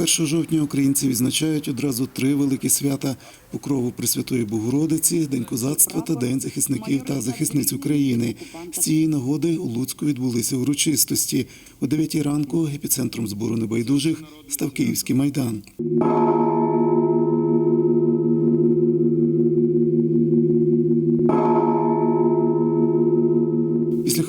1 жовтня українці відзначають одразу три великі свята – Покрову Пресвятої Богородиці, День козацтва та День захисників та захисниць України. З цієї нагоди у Луцьку відбулися урочистості. О 9 ранку епіцентром збору небайдужих став Київський майдан.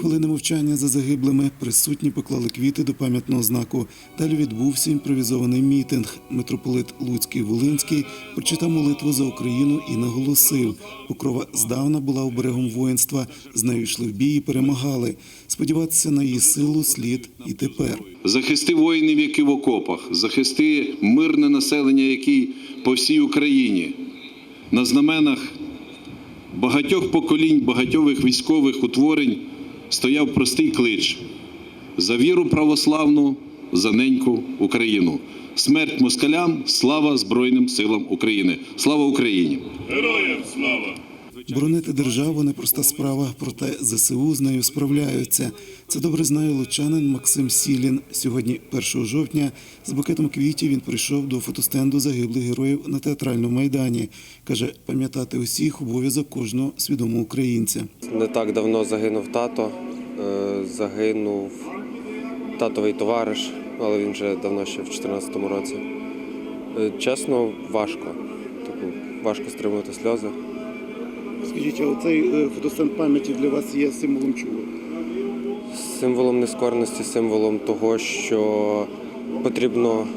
Хвилини мовчання за загиблими присутні поклали квіти до пам'ятного знаку. Далі відбувся імпровізований мітинг. Митрополит Луцький Волинський прочитав молитву за Україну і наголосив: Покрова здавна була оберегом воїнства, з нею йшли в бій і перемагали. Сподіватися на її силу слід і тепер. захисти воїнів, які в окопах, захисти мирне населення, які по всій Україні. На знаменах багатьох поколінь, багатьох військових утворень стояв простий клич за віру православну, за неньку Україну. Смерть москалям, слава Збройним силам України. Слава Україні! Боронити державу непроста справа, проте ЗСУ з нею справляються. Це добре знає лучанин Максим Сілін. Сьогодні, 1 жовтня, з букетом квітів він прийшов до фотостенду загиблих героїв на театральному майдані. Каже, пам'ятати усіх обов'язок кожного свідомого українця. Не так давно загинув тато, е, загинув татовий товариш, але він вже давно ще в 2014 році. Е, Чесно, важко. Типу, важко стримувати сльози. Скажіть, а цей фотостенд пам'яті для вас є символом чого? Символом нескорності, символом того, що потрібно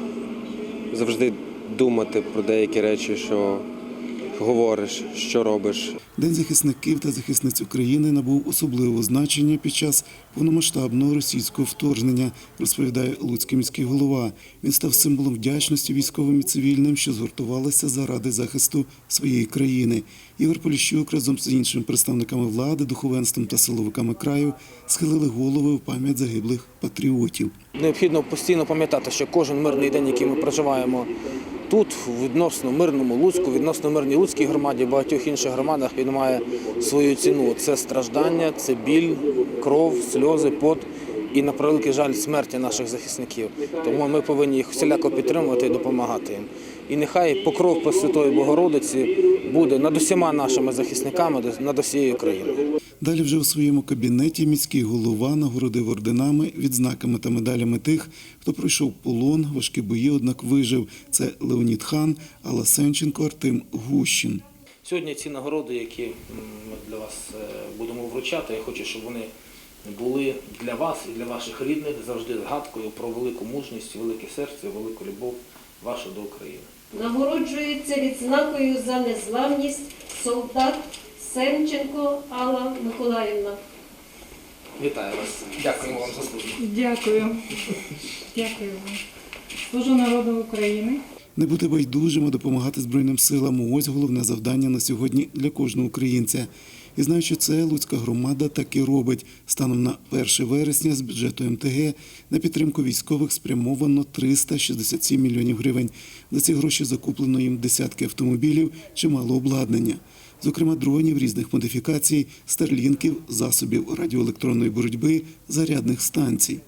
завжди думати про деякі речі, що говориш, що робиш. День захисників та захисниць України набув особливого значення під час повномасштабного російського вторгнення, розповідає Луцький міський голова. Він став символом вдячності військовим і цивільним, що згуртувалися заради захисту своєї країни. Ігор Поліщук разом з іншими представниками влади, духовенством та силовиками краю схилили голови у пам'ять загиблих патріотів. Необхідно постійно пам'ятати, що кожен мирний день, який ми проживаємо тут, відносно мирному Луцьку, відносно мирній Луцькій громаді, в багатьох інших громадах, він має свою ціну. Це страждання, це біль, кров, сльози, пот і на превеликий жаль смерті наших захисників. Тому ми повинні їх всіляко підтримувати і допомагати їм. І нехай покров Пресвятої Богородиці буде над усіма нашими захисниками, над усією країною. Далі вже у своєму кабінеті міський голова нагородив орденами, відзнаками та медалями тих, хто пройшов полон, важкі бої, однак вижив. Це Леонід Хан, Алла Сенченко, Артем Гущин. Сьогодні ці нагороди, які ми для вас е, будемо вручати, я хочу, щоб вони були для вас і для ваших рідних завжди згадкою про велику мужність, велике серце, велику любов вашу до України. Нагороджується відзнакою за незламність солдат Семченко Алла Миколаївна. Вітаю вас. Дякуємо вам за службу. Дякую. Дякую вам. Служу народу України. Не бути байдужим, а допомагати Збройним силам – ось головне завдання на сьогодні для кожного українця. І знаючи це, Луцька громада так і робить. Станом на 1 вересня з бюджету МТГ на підтримку військових спрямовано 367 мільйонів гривень. За ці гроші закуплено їм десятки автомобілів, чимало обладнання. Зокрема, дронів різних модифікацій, старлінків, засобів радіоелектронної боротьби, зарядних станцій.